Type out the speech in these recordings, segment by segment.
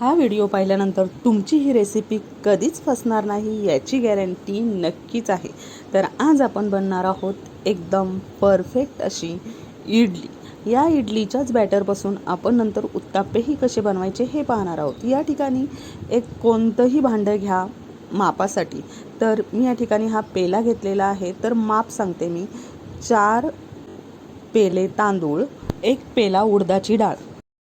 हा व्हिडिओ पाहिल्यानंतर तुमची ही रेसिपी कधीच फसणार नाही याची गॅरंटी नक्कीच आहे. तर आज आपण बनणार आहोत एकदम परफेक्ट अशी इडली. या इडलीच्याच बॅटरपासून आपण नंतर उत्तापेही कसे बनवायचे हे पाहणार आहोत. या ठिकाणी एक कोणतंही भांडं घ्या मापासाठी. तर मी या ठिकाणी हा पेला घेतलेला आहे. तर माप सांगते मी. चार पेले तांदूळ एक पेला उडदाची डाळ.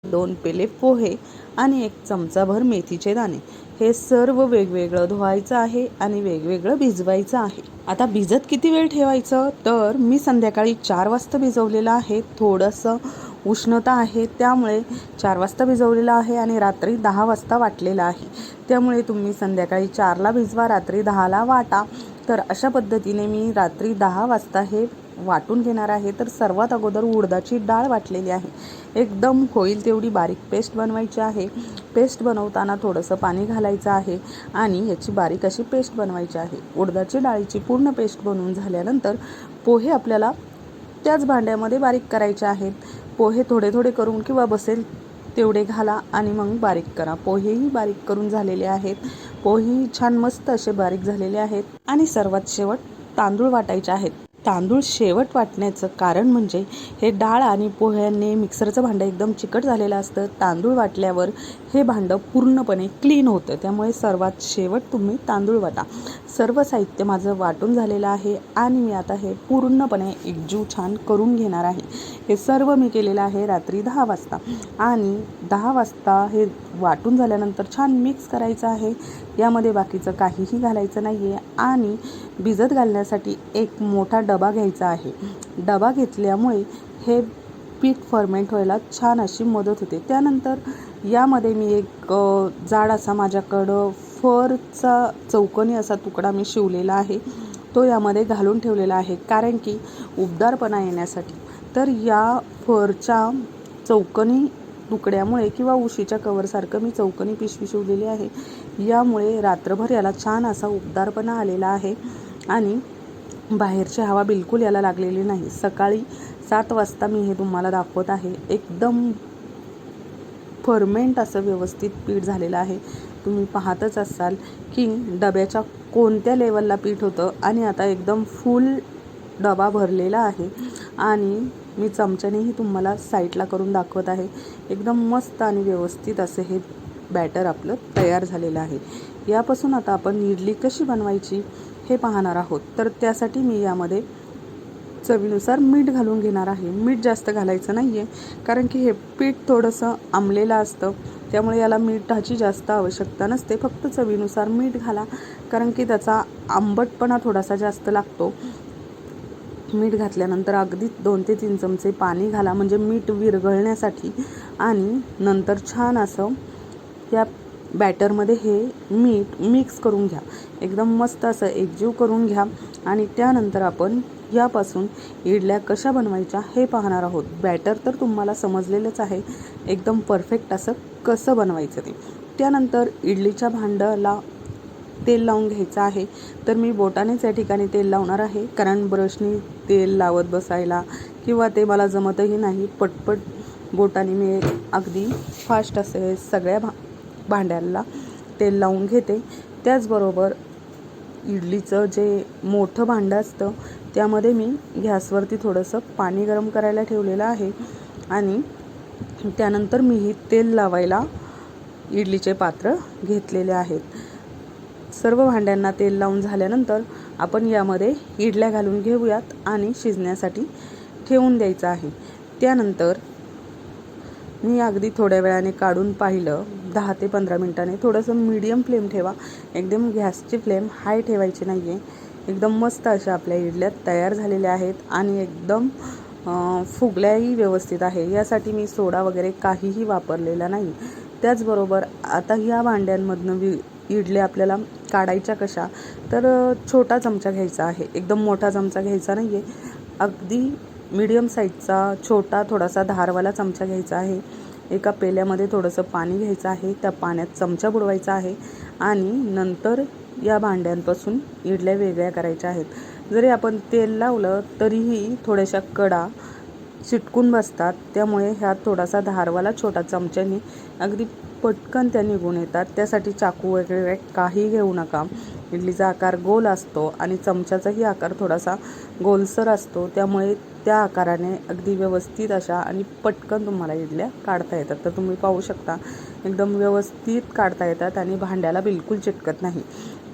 दोन पेले पोहे आणि एक चमचाभर मेथीचे दाणे. हे सर्व वेगवेगळं धुवायचं आहे आणि वेगवेगळं भिजवायचं आहे. आता भिजत किती वेळ ठेवायचं? तर मी संध्याकाळी चार वाजता भिजवलेलं आहे. थोडंसं उष्णता आहे त्यामुळे चार वाजता भिजवलेलं आहे आणि रात्री दहा वाजता वाटलेलं आहे. त्यामुळे तुम्ही संध्याकाळी चारला भिजवा रात्री दहाला वाटा. तर अशा पद्धतीने मी रात्री दहा वाजता हे वाटून घेणार आहे तर सर्वात अगोदर उडदाची डाळ वाटलेली आहे. एकदम होईल तेवढी बारीक पेस्ट बनवायची आहे. पेस्ट बनवताना थोडंसं पाणी घालायचं आहे आणि याची बारीक अशी पेस्ट बनवायची आहे. उडदाची डाळीची पूर्ण पेस्ट बनवून झाल्यानंतर पोहे आपल्याला त्याच भांड्यामध्ये बारीक करायचे आहेत. पोहे थोडे थोडे करून किंवा बसेल तेवढे घाला आणि मग बारीक करा. पोहेही बारीक करून झालेले आहेत. पोहेही छान मस्त असे बारीक झालेले आहेत. आणि सर्वात शेवट तांदूळ वाटायचे आहेत. तांदूळ शेवट वाटण्याचं कारण म्हणजे हे डाळ आणि पोह्याने मिक्सरचं भांडं एकदम चिकट झालेलं असतं. तांदूळ वाटल्यावर हे भांडं पूर्णपणे क्लीन होतं. त्यामुळे सर्वात शेवट तुम्ही तांदूळ वाटा. सर्व साहित्य माझं वाटून झालेलं आहे आणि मी आता हे पूर्णपणे एकजीव छान करून घेणार आहे. हे सर्व मी केलेलं आहे रात्री दहा वाजता. आणि दहा वाजता हे वाटून झाल्यानंतर छान मिक्स करायचं आहे. यामध्ये बाकीचं काहीही घालायचं नाही आहे आणि भिजत घालण्यासाठी एक मोठा डबा घ्यायचा आहे. डबा घेतल्यामुळे हे पीठ फर्मेंट व्हायला छान अशी मदत होते. त्यानंतर यामध्ये मी एक जाड असा माझ्याकडं फरचा चौकोनी असा तुकडा मी शिवलेला आहे. तो यामध्ये घालून ठेवलेला आहे. कारण की उबदारपणा येण्यासाठी. तर या फरच्या चौकनी तुकड्यामुळे किंवा उशीच्या कवरसारखं मी चौकनी पिशवी शिवलेली आहे. यामुळे रात्रभर याला छान असा उबदारपणा आलेला आहे आणि बाहेरची हवा बिलकुल याला लागलेली नाही. सकाळी सात वाजता मी हे तुम्हाला दाखवत आहे. एकदम फर्मेंट असं व्यवस्थित पीठ झालेलं आहे. तुम्ही पाहतच असाल की डब्याच्या कोणत्या लेवलला पीठ होतं आणि आता एकदम फुल डबा भरलेला आहे. आणि मी चमच्यानेही तुम्हाला साईडला करून दाखवत आहे. एकदम मस्त आणि व्यवस्थित असं हे बॅटर आपलं तयार झालेलं आहे. यापासून आता आपण इडली कशी बनवायची हे पाहणार आहोत. तर त्यासाठी मी यामध्ये चवीनुसार मीठ घालून घेणार आहे. मीठ जास्त घालायचं नाही आहे कारण की हे पीठ थोडंसं आंबलेलं असतं. त्यामुळे याला मिठाची जास्त आवश्यकता नसते. फक्त चवीनुसार मीठ घाला कारण की त्याचा आंबटपणा थोडासा जास्त लागतो. मीठ घातल्यानंतर अगदी दोन ते तीन चमचे पाणी घाला म्हणजे मीठ विरघळण्यासाठी. आणि नंतर छान असं या बॅटरमध्ये हे मीठ मिक्स करून घ्या. एकदम मस्त असं एकजीव करून घ्या. आणि त्यानंतर आपण यापासून इडल्या कशा बनवायच्या हे पाहणार आहोत. बॅटर तर तुम्हाला समजलेलंच आहे. एकदम परफेक्ट असं कसं बनवायचं ते. त्यानंतर इडलीच्या भांड्याला तेल लावून घ्यायचं आहे. तर मी बोटानेच या ठिकाणी तेल लावणार आहे. कारण ब्रशनी तेल लावत बसायला किंवा ते मला जमतही नाही. पटपट बोटाने मी अगदी फास्ट असे सगळ्या भा भांड्याला तेल लावून घेते. त्याचबरोबर इडलीचं जे मोठं भांडं असतं त्यामध्ये मी गॅसवरती थोडंसं पाणी गरम करायला ठेवलेलं आहे आणि त्यानंतर मीही तेल लावायला इडलीचे पात्र घेतलेले आहेत. सर्व भांड्यांना तेल लावून झाल्यानंतर आपण यामध्ये इडल्या घालून घेऊयात आणि शिजण्यासाठी ठेवून द्यायचं आहे. त्यानंतर मी अगदी थोड्या वेळाने काढून पाहिलं. दहा ते पंधरा मिनटाने. थोडंसं मीडियम फ्लेम ठेवा. एकदम गॅसची फ्लेम हाय ठेवायची नाही आहे एकदम मस्त अशा आपल्या इडल्या तयार झालेल्या आहेत आणि एकदम फुगल्याही व्यवस्थित आहे. यासाठी मी सोडा वगैरे काहीही वापरलेला नाही. त्याचबरोबर आता ह्या भांड्यांमधनं वि इडल्या आपल्याला काढायच्या कशा तर छोटा चमचा घ्यायचा आहे. एकदम मोठा चमचा घ्यायचा नाही आहे अगदी मीडियम साईजचा छोटा थोडासा धारवाला चमचा घ्यायचा आहे. एका पेल्यामध्ये थोडंसं पाणी घ्यायचं आहे. त्या पाण्यात चमचा बुडवायचा आहे. आणि नंतर या भांड्यांपासून इडल्या वेगळ्या करायच्या आहेत. जरी आपण तेल लावलं तरीही थोड्याशा कडा चिटकून बसतात. त्यामुळे ह्या थोडासा धारवाला छोटा चमच्याने अगदी पटकन त्या निघून येतात. त्यासाठी चाकू वगैरे काही घेऊ नका. इडलीचा आकार गोल असतो आणि चमच्याचाही आकार थोडासा गोलसर असतो. त्यामुळे त्या आकाराने अगदी व्यवस्थित अशा आणि पटकन तुम्हाला इडल्या काढता येतात. तर तुम्ही पाहू शकता एकदम व्यवस्थित काढता येतात आणि भांड्याला बिलकुल चिटकत नाही.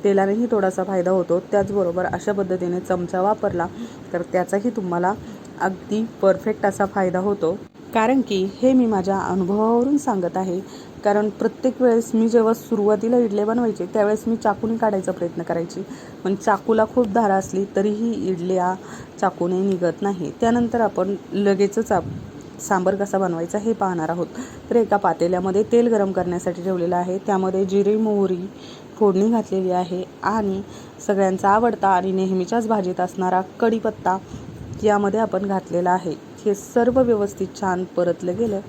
तेलानेही थोडासा फायदा होतो. त्याचबरोबर अशा पद्धतीने चमचा वापरला तर त्याचाही तुम्हाला अगदी परफेक्ट असा फायदा होतो. कारण की हे मी माझ्या अनुभवावरून सांगत आहे. कारण प्रत्येक वेळेस मी जेव्हा सुरुवातीला इडले बनवायचे त्यावेळेस मी चाकूने काढायचा प्रयत्न करायची. पण चाकूला खूप धार असली तरीही इडल्या चाकूने निघत नाही. त्यानंतर आपण लगेचच आप सांबर कसा बनवायचा हे पाहणार आहोत. तर एका पातेल्यामध्ये तेल गरम करण्यासाठी ठेवलेलं आहे. त्यामध्ये जिरे मोहरी फोडणी घातलेली आहे आणि सगळ्यांचा आवडता आणि नेहमीच्याच भाजीत असणारा कढीपत्ता यामध्ये आपण घातलेला आहे. हे सर्व व्यवस्थित छान परतलं गेलं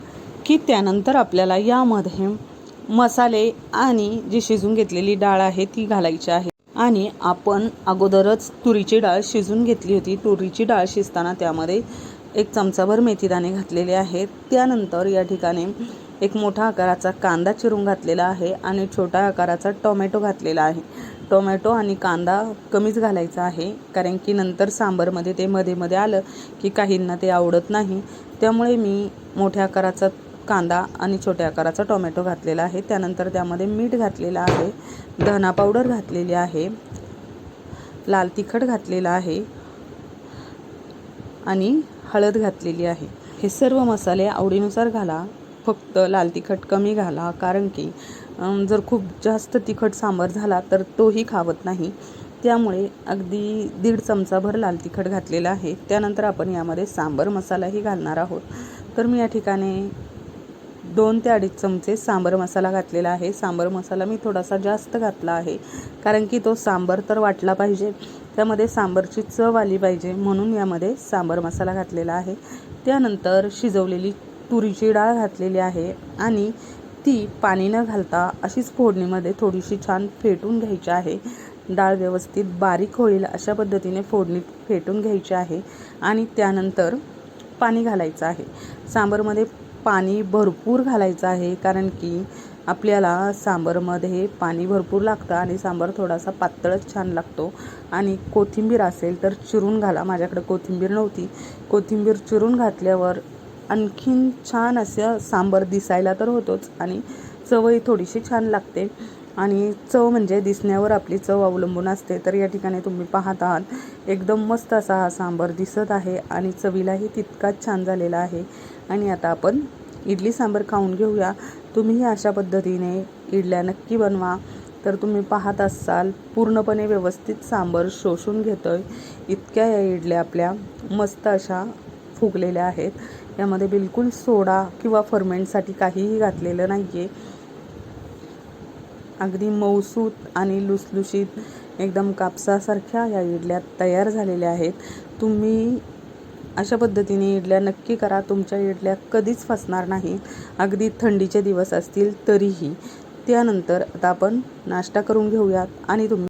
की त्यानंतर आपल्याला यामध्ये मसाले आणि जी शिजून घेतलेली डाळ आहे ती घालायची आहे. आणि आपण अगोदरच तुरीची डाळ शिजून घेतली होती. तुरीची डाळ शिजताना त्यामध्ये एक चमचाभर मेथीदाणे घातलेले आहेत. त्यानंतर या ठिकाणी एक मोठा आकाराचा कांदा चिरून घातलेला आहे आणि छोट्या आकाराचा टोमॅटो घातलेला आहे. टोमॅटो आणि कांदा कमीच घालायचा आहे कारण की नंतर सांबारमध्ये ते मध्ये मध्ये आलं की काहींना ते आवडत नाही. त्यामुळे मी मोठ्या आकाराचा कांदा आणि छोट्या आकाराचा टोमॅटो घातलेला आहे. त्यानंतर त्यामध्ये मीठ घातलेलं आहे धना पावडर घातलेली आहे लाल तिखट घातलेलं आहे आणि हळद घातलेली आहे. हे सर्व मसाले आवडीनुसार घाला. फक्त लाल तिखट कमी घाला कारण की जर खूप जास्त तिखट सांबार झाला तर तोही खावत नाही. त्यामुळे अगदी दीड चमचाभर लाल तिखट घातलेला आहे. त्यानंतर आपण यामध्ये सांबर मसालाही घालणार आहोत. तर मी या ठिकाणी दोन ते अडीच चमचे सांबर मसाला घातलेला आहे. सांबर मसाला मी थोडासा जास्त घातला आहे कारण की तो सांबर तर वाटला पाहिजे. त्यामध्ये सांबरची चव आली पाहिजे म्हणून यामध्ये सांबर मसाला घातलेला आहे. त्यानंतर शिजवलेली तुरीची डाळ घातलेली आहे आणि ती पाणी न घालता अशीच फोडणीमध्ये थोडीशी छान फेटून घ्यायची आहे. डाळ व्यवस्थित बारीक होईल अशा पद्धतीने फोडणीत फेटून घ्यायची आहे आणि त्यानंतर पाणी घालायचं आहे. सांबरमध्ये पाणी भरपूर घालायचं आहे कारण की आपल्याला सांबरमध्ये पाणी भरपूर लागतं आणि सांबार थोडासा पातळच छान लागतो. आणि कोथिंबीर असेल तर चिरून घाला. माझ्याकडे कोथिंबीर नव्हती. कोथिंबीर चिरून घातल्यावर आणखीन छान असं सांबर दिसायला तर होतोच आणि चवही थोडीशी छान लागते. आणि चव म्हणजे दिसण्यावर आपली चव अवलंबून असते. तर या ठिकाणी तुम्ही पाहत आहात एकदम मस्त असा हा सांबार दिसत आहे आणि चवीलाही तितकाच छान झालेला आहे. आणि आता आपण इडली सांबर खाऊन घेऊया. तुम्हीही अशा पद्धतीने इडल्या नक्की बनवा. तर तुम्ही पाहत असाल पूर्णपणे व्यवस्थित सांबर शोषून घेतोय. इतक्या या इडल्या आपल्या मस्त अशा फुगलेल्या आहेत. यामध्ये बिलकुल सोडा किंवा फर्मेंटसाठी काहीही घातलेलं नाही आहे अगदी मऊसूत आणि लुसलुशीत एकदम कापसासारख्या या इडल्या तयार झालेल्या आहेत. तुम्ही अशा पद्धतीने इडल्या नक्की करा. तुमच्या इडल्या कधीच फसणार नाहीत. अगदी थंडीचे दिवस असतील तरीही. त्यानंतर आता आपण नाश्ता करून घेऊयात आणि तुम्ही